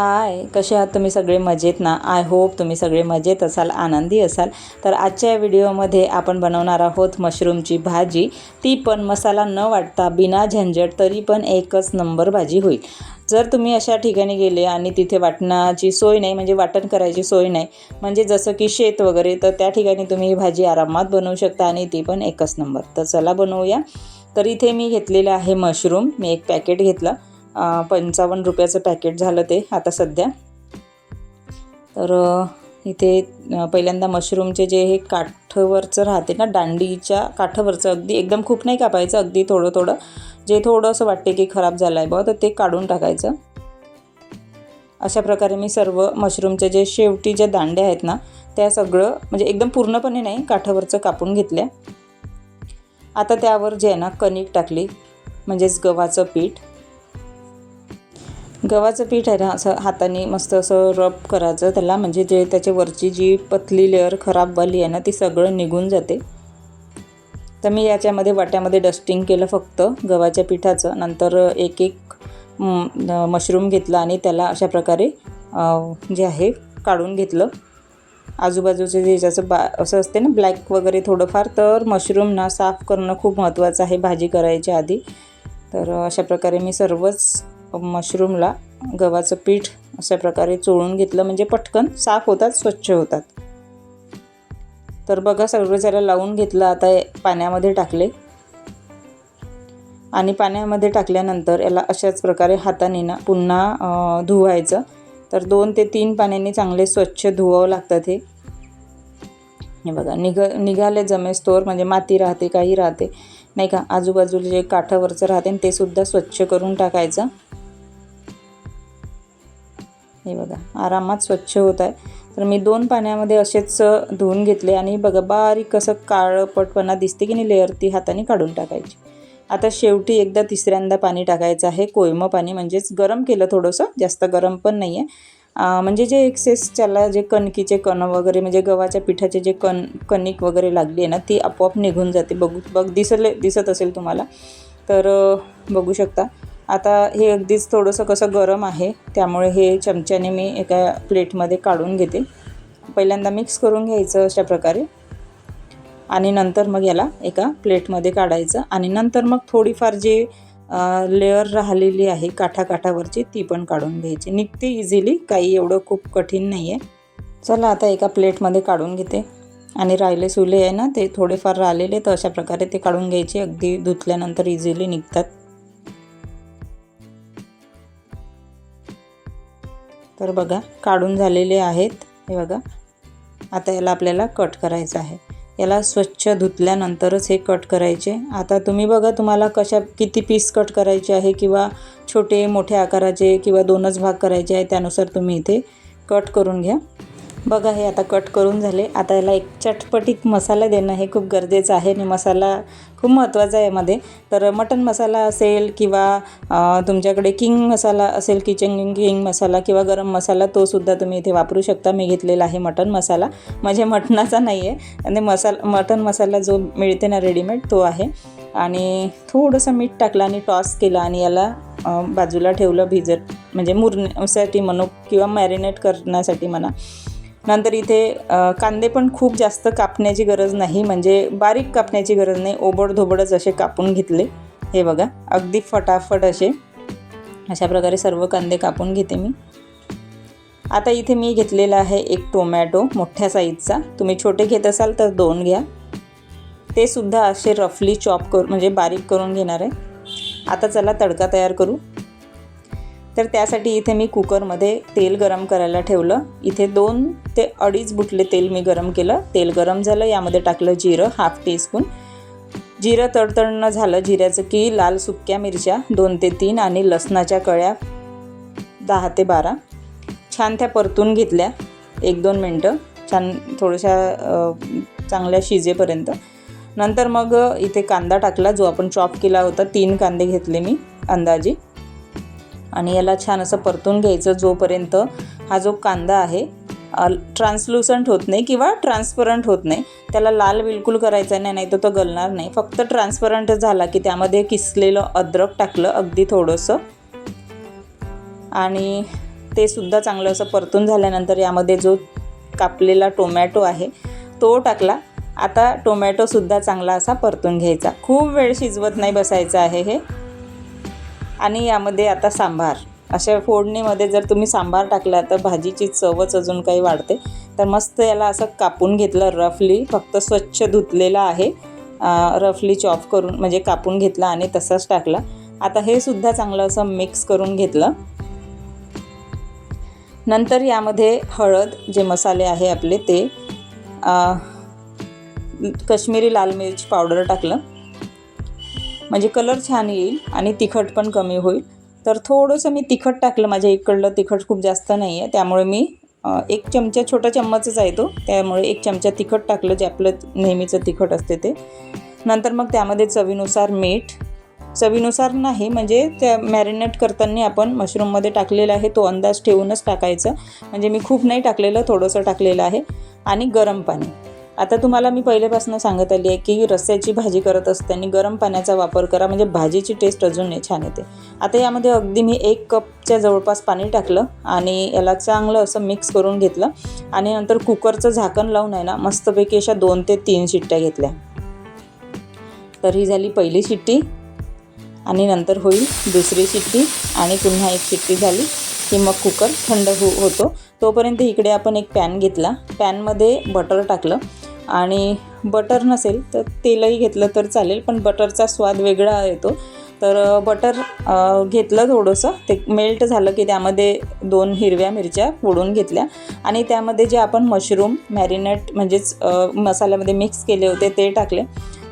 हाय कसे आहात तुम्ही सगळे? मजेत ना? आय होप तुम्ही सगळे मजेत असाल आनंदी असाल. तर आजच्या व्हिडिओमध्ये आपण बनवणार आहोत मशरूमची भाजी. ती पण मसाला न वाटता बिना झंझट तरी पण एकच नंबर भाजी होईल. जर तुम्ही अशा ठिकाणी गेले आणि तिथे वाटणाची सोय नाही म्हणजे वाटण करायची सोय नाही म्हणजे जसं की शेत वगैरे तर त्या ठिकाणी तुम्ही ही भाजी आरामात बनवू शकता आणि ती पण एकच नंबर. तर चला बनवूया. तर इथे मी घेतलेलं आहे मशरूम. मी एक पॅकेट घेतलं. पंचावन्न रुपयाचं पॅकेट झालं ते आता सध्या. तर इथे पहिल्यांदा मशरूमचे जे हे काठवरचं राहते ना दांडीच्या काठावरचं अगदी एकदम खूप नाही कापायचं अगदी थोडं थोडं. जे थोडं असं वाटते की खराब झालं आहे बघ तर ते काढून टाकायचं. अशा प्रकारे मी सर्व मशरूमचे जे शेवटी ज्या दांड्या आहेत ना त्या सगळं म्हणजे एकदम पूर्णपणे नाही काठावरचं कापून घेतल्या. आता त्यावर जे आहे ना कणिक टाकली म्हणजेच गव्हाचं पीठ. गव्हाचं पीठ आहे ना असं हाताने मस्त असं रब करायचं. त्याला म्हणजे जे त्याच्या वरची जी पतली लेअर खराब वाली आहे ना ती सगळं निघून जाते. तर मी याच्यामध्ये वाट्यामध्ये डस्टिंग केलं फक्त गव्हाच्या पिठाचं. नंतर एक एक मशरूम घेतला आणि त्याला अशा प्रकारे जे आहे काढून घेतलं. आजूबाजूचे जे ज्याचं बा असं असते ना ब्लॅक वगैरे थोडंफार तर मशरूम ना साफ करणं खूप महत्त्वाचं आहे भाजी करायच्या आधी. तर अशा प्रकारे मी सर्वच मशरूमला गव्हाचं पीठ अशा प्रकारे चोळून घेतलं. म्हणजे पटकन साफ होतात स्वच्छ होतात. तर बघा सगळं जरा लावून घेतलं आता पाण्यामध्ये टाकले. आणि पाण्यामध्ये टाकल्यानंतर याला अशाच प्रकारे हाताने ना पुन्हा धुवायचं. तर दोन ते तीन पाण्याने चांगले स्वच्छ धुवावं लागतात हे. हे बघा निघ निघाले जमेस्तोवर म्हणजे माती राहते काही राहते. नाही का आजूबाजूला जे काठावरचं राहते ते सुद्धा स्वच्छ करून टाकायचं. हे बघा आरामात स्वच्छ होत आहे. तर मी दोन पाण्यामध्ये असेच धुवून घेतले आणि बघा बारीक असं काळपटपणा दिसते की नाही लेअर ती हाताने काढून टाकायची. आता शेवटी एकदा तिसऱ्यांदा पाणी टाकायचं आहे कोयमं पाणी म्हणजेच गरम केलं थोडंसं जास्त गरम पण नाही आहे म्हणजे जे एक्सेस त्याला जे कणकीचे कण वगैरे म्हणजे गव्हाच्या पिठाचे जे कण कणिक वगैरे लागली आहे ना ती आपोआप निघून जाते. बघू बघ दिसले दिसत असेल तुम्हाला तर बघू शकता. आता हे अगदीच थोडंसं कसं गरम आहे त्यामुळे हे चमच्याने मी एका प्लेटमध्ये काढून घेते. पहिल्यांदा मिक्स करून घ्यायचं अशा प्रकारे. आणि नंतर मग याला एका प्लेटमध्ये काढायचं. आणि नंतर मग थोडीफार जे लेअर राहिलेली आहे काठाकाठावरची ती पण काढून घ्यायची. निघते इझिली काही एवढं खूप कठीण नाही आहे चला आता एका प्लेटमध्ये काढून घेते. आणि राहिले सुले आहे ना ते थोडेफार राहिलेले तर अशा प्रकारे ते काढून घ्यायचे. अगदी धुतल्यानंतर इझिली निघतात. तर बघा काढून झालेले आहेत. हे बघा आता याला आपल्याला कट करायचं आहे. याला स्वच्छ धुतल्यानंतरच हे कट करायचे. आता तुम्ही बघा तुम्हाला कशा किती पीस कट करायचे आहे किंवा छोटे मोठ्या आकाराचे किंवा दोनच भाग करायचे आहे त्यानुसार तुम्ही इथे कट करून घ्या. बघा हे आता कट करून झाले. आता याला एक चटपटीत मसाला देणं हे खूप गरजेचं आहे. आणि मसाला खूप महत्त्वाचा आहे यामध्ये. तर मटन मसाला असेल किंवा तुमच्याकडे किंग मसाला असेल किचन किंग मसाला किंवा गरम मसाला तो सुद्धा तुम्ही इथे वापरू शकता. मी घेतलेला आहे मटन मसाला. म्हणजे मटणाचा नाही आहे. आणि मसाला मटन मसाला जो मिळते ना रेडीमेड तो आहे. आणि थोडंसं मीठ टाकलं आणि टॉस केलं आणि याला बाजूला ठेवलं भिजत म्हणजे मुरण्यासाठी म्हणू किंवा मॅरिनेट करण्यासाठी म्हणा. नंतर इथे कांदे पण खूप जास्त कापण्याची गरज नाही. म्हणजे बारीक कापण्याची गरज नाही. ओबडधोबडच असे कापून घेतले. हे बघा अगदी फटाफट असे. अशा प्रकारे सर्व कांदे कापून घेते मी. आता इथे मी घेतलेला आहे एक टोमॅटो मोठ्या साईजचा. तुम्ही छोटे घेत असाल तर दोन घ्या. ते सुद्धा असे रफली चॉप करू म्हणजे बारीक करून घेणार आहे. आता चला तडका तयार करू. तर त्यासाठी इथे मी कुकरमध्ये तेल गरम करायला ठेवलं. इथे दोन ते अडीच बुटले तेल मी गरम केलं. तेल गरम झालं यामध्ये टाकलं जिरं हाफ टीस्पून. जिरं तडतडणं झालं जिऱ्याचं की लाल सुक्या मिरच्या दोन ते तीन आणि लसणाच्या कळ्या दहा ते बारा. छान त्या परतून घेतल्या एक दोन मिनटं. छान थोड्याशा चांगल्या शिजेपर्यंत. नंतर मग इथे कांदा टाकला जो आपण चॉप केला होता तीन कांदे घेतले मी अंदाजे. आणि याला छान असं परतून घ्यायचं जोपर्यंत हा जो कांदा आहे ट्रान्सलुसंट होत नाही किंवा ट्रान्सपरंट होत नाही. त्याला लाल बिलकुल करायचा नाही नाही तर तो गलणार नाही. फक्त ट्रान्सपरंट झाला की त्यामध्ये किसलेलं अद्रक टाकलं अगदी थोडंसं. आणि ते सुद्धा चांगलं असं परतून झाल्यानंतर यामध्ये जो कापलेला टोमॅटो आहे तो टाकला. आता टोमॅटोसुद्धा चांगला असा परतून घ्यायचा. खूप वेळ शिजवत नाही बसायचं आहे हे. आणि यामध्ये आता सांबार. अशा फोडणीमध्ये जर तुम्ही सांबार टाकला तर भाजीची चवच अजून काही वाढते. तर मस्त याला असं कापून घेतलं रफली. फक्त स्वच्छ धुतलेला आहे. रफली चॉप करून म्हणजे कापून घेतला आणि तसाच टाकला. आता हे सुद्धा चांगलं असं मिक्स करून घेतलं. नंतर यामध्ये हळद जे मसाले आहे आपले ते आ, कश्मीरी लाल मिरची पावडर टाकलं. म्हणजे कलर छान येईल आणि तिखट पण कमी होईल. तर थोडंसं मी तिखट टाकलं. माझ्या इकडलं तिखट खूप जास्त नाही आहे त्यामुळे मी एक चमचा छोटा चम्मचच आहे तो. त्यामुळे एक चमचा तिखट टाकलं जे आपलं नेहमीचं तिखट असते ते. नंतर मग त्यामध्ये चवीनुसार मीठ. चवीनुसार नाही म्हणजे त्या मॅरिनेट करताना आपण मशरूममध्ये टाकलेला आहे. तो अंदाज ठेवूनच टाकायचा. म्हणजे मी खूप नाही टाकलेलं थोडंसं टाकलेलं आहे. आणि गरम पाणी. आता तुम्हाला मी पहिल्यापासून सांगत आली आहे की रस्स्याची भाजी करत असताना गरम पाण्याचा वापर करा. म्हणजे भाजीची टेस्ट अजून छान येते. आता यामध्ये अगदी मी एक कपच्या जवळपास पाणी टाकलं आणि याला चांगलं असं मिक्स करून घेतलं. आणि नंतर कुकरचं झाकण लावून आहे ना मस्तपैकी अशा दोन ते तीन शिट्ट्या घेतल्या. तर ही झाली पहिली शिट्टी. आणि नंतर होईल दुसरी शिट्टी. आणि पुन्हा एक शिट्टी झाली की मग कुकर थंड हो होतो. तोपर्यंत इकडे आपण एक पॅन घेतला. पॅनमध्ये बटर टाकलं. आणि बटर नसेल तर तेलही घेतलं तर चालेल पण बटरचा स्वाद वेगळा येतो. तर बटर घेतलं थोडंसं. ते मेल्ट झालं की त्यामध्ये दोन हिरव्या मिरच्या फोडून घेतल्या. आणि त्यामध्ये जे आपण मशरूम मॅरिनेट म्हणजेच मसाल्यामध्ये मिक्स केले होते ते टाकले.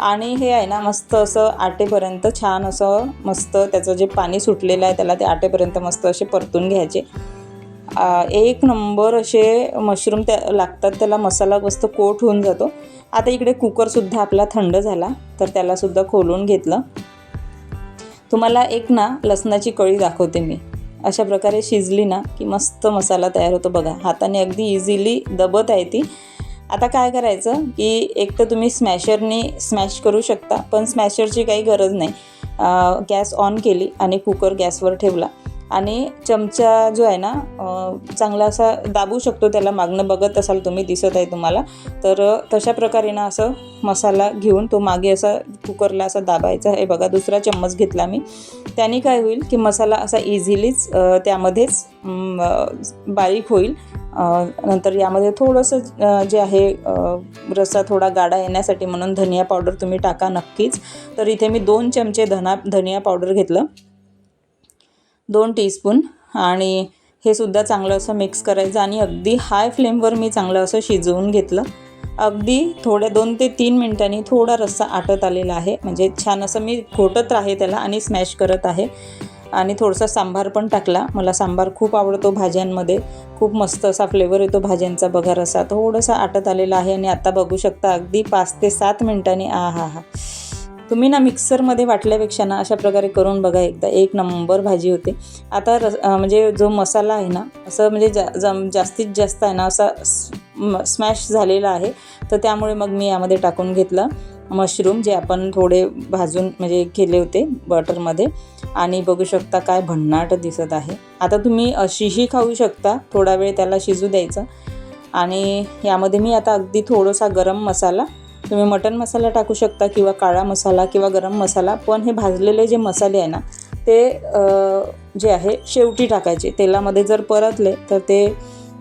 आणि हे आहे ना मस्त असं आटेपर्यंत छान असं मस्त त्याचं जे पाणी सुटलेलं आहे त्याला ते आटेपर्यंत मस्त असे परतून घ्यायचे. एक नंबर असे मशरूम त्या लागतात त्याला मसाला मस्त कोट होऊन जातो. आता इकडे कुकरसुद्धा आपला थंड झाला तर त्यालासुद्धा खोलून घेतलं. तुम्हाला एक ना लसणाची कळी दाखवते मी. अशा प्रकारे शिजली ना की मस्त मसाला तयार होतो बघा. हाताने अगदी इझिली दबत आहे ती. आता काय करायचं की एक तर तुम्ही स्मॅशरनी स्मॅश करू शकता पण स्मॅशरची काही गरज नाही. गॅस ऑन केली आणि कुकर गॅसवर ठेवला. आणि चमचा जो आहे ना चांगला असा दाबू शकतो त्याला मागणं बघत असाल तुम्ही दिसत आहे तुम्हाला तर तशा प्रकारे ना असं मसाला घेऊन तो मागे असा कुकरला असा दाबायचा हे बघा दुसरा चम्मच घेतला मी. त्याने काय होईल की मसाला असा इझिलीच त्यामध्येच बारीक होईल. नंतर यामध्ये थोडंसं जे आहे रस्सा थोडा गाडा येण्यासाठी म्हणून धनिया पावडर तुम्ही टाका नक्कीच. तर इथे मी दोन चमचे धना धनिया पावडर घेतलं. दोन टीस्पून आणि हे सुद्धा चांगलं असं मिक्स करायचं आणि अगदी हाय फ्लेमवर मी चांगलं असं शिजवून घेतलं. अगदी थोड्या दोन ते तीन मिनटांनी थोडा रस्सा आटत आलेला आहे. म्हणजे छान असं मी घोटत आहे त्याला आणि स्मॅश करत आहे. आणि थोडासा सांबार पण टाकला. मला सांबार खूप आवडतो भाज्यांमध्ये. खूप मस्त असा फ्लेवर येतो भाज्यांचा बघा रसा थोडासा आटत आलेला आहे आणि आता बघू शकता अगदी पाच ते सात मिनटांनी आ हा हा. तुम्ही ना मिक्सरमध्ये वाटल्यापेक्षा ना अशा प्रकारे करून बघा एकदा. एक नंबर भाजी होते. आता रस म्हणजे जो मसाला आहे ना असं म्हणजे जा जम जास्तीत जास्त आहे ना असा स्मॅश झालेला आहे. तर त्यामुळे मग मी यामध्ये टाकून घेतलं मशरूम जे आपण थोडे भाजून म्हणजे केले होते बटरमध्ये आणि बघू शकता काय भन्नाट दिसत आहे. आता तुम्ही अशीही खाऊ शकता. थोडा वेळ त्याला शिजू द्यायचं. आणि यामध्ये मी आता अगदी थोडासा गरम मसाला तुम्ही मटन मसाला टाकू शकता किंवा काळा मसाला किंवा गरम मसाला पण हे भाजलेले जे मसाले आहे ना ते जे आहे शेवटी टाकायचे. तेलामध्ये जर परतले तर ते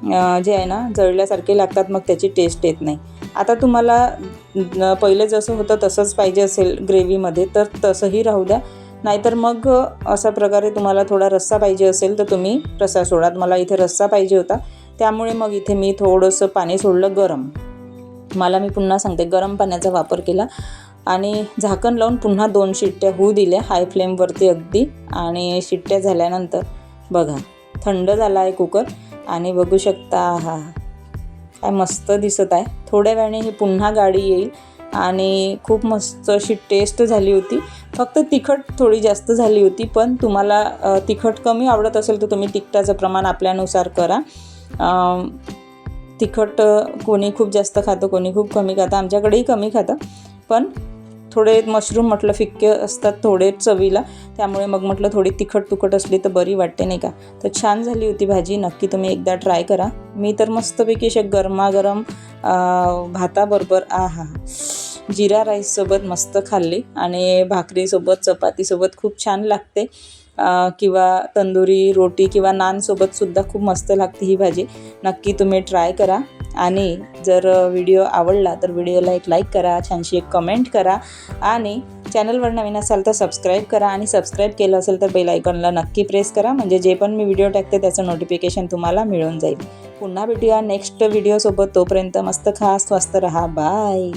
जे आहे ना जळल्यासारखे लागतात मग त्याची टेस्ट येत नाही. आता तुम्हाला पहिले जसं होतं तसंच पाहिजे असेल ग्रेव्हीमध्ये तर तसंही राहू द्या. नाहीतर मग अशा प्रकारे तुम्हाला थोडा रस्सा पाहिजे असेल तर तुम्ही रस्सा सोडा. मला इथे रस्सा पाहिजे होता. त्यामुळे मग इथे मी थोडंसं पाणी सोडलं गरम. मला मी पुन्हा सांगते गरम पाण्याचा वापर केला आणि झाकण लावून पुन्हा दोन शिट्ट्या होऊ दिल्या हाय फ्लेमवरती अगदी. आणि शिट्ट्या झाल्यानंतर बघा थंड झाला आहे कुकर आणि बघू शकता हा काय मस्त दिसत आहे. थोड्या वेळाने ही पुन्हा गाडी येईल आणि खूप मस्त अशी टेस्ट झाली होती. फक्त तिखट थोडी जास्त झाली होती पण तुम्हाला तिखट कमी आवडत असेल तर तुम्ही तिखटाचं प्रमाण आपल्यानुसार करा. तिखट कोणी खूप जास्त खातं कोणी खूप कमी खातं. आमच्याकडेही कमी खातं. पण थोडे मशरूम म्हटलं फिक्के असतात थोडे चवीला. त्यामुळे मग म्हटलं थोडी तिखट तुखट असली तर बरी वाटते नाही का? तर छान झाली होती भाजी. नक्की तुम्ही एकदा ट्राय करा. मी तर मस्तपैकी असे गरमागरम भाताबरोबर आ हा जिरा राईससोबत मस्त खाल्ली. आणि भाकरीसोबत चपातीसोबत खूप छान लागते. किंवा तंदुरी रोटी किंवा नानसोबतसुद्धा खूप मस्त लागते ही भाजी. नक्की तुम्ही ट्राय करा. आणि जर व्हिडिओ आवडला तर व्हिडिओला एक लाईक करा छानशी एक कमेंट करा. आणि चॅनलवर नवीन असाल तर सबस्क्राईब करा आणि सबस्क्राईब केलं असेल तर बेल आयकॉनला नक्की प्रेस करा. म्हणजे जे पण मी व्हिडिओ टाकते त्याचं नोटिफिकेशन तुम्हाला मिळून जाईल. पुन्हा भेटूया नेक्स्ट व्हिडिओसोबत. तोपर्यंत मस्त खा स्वस्त रहा. बाय.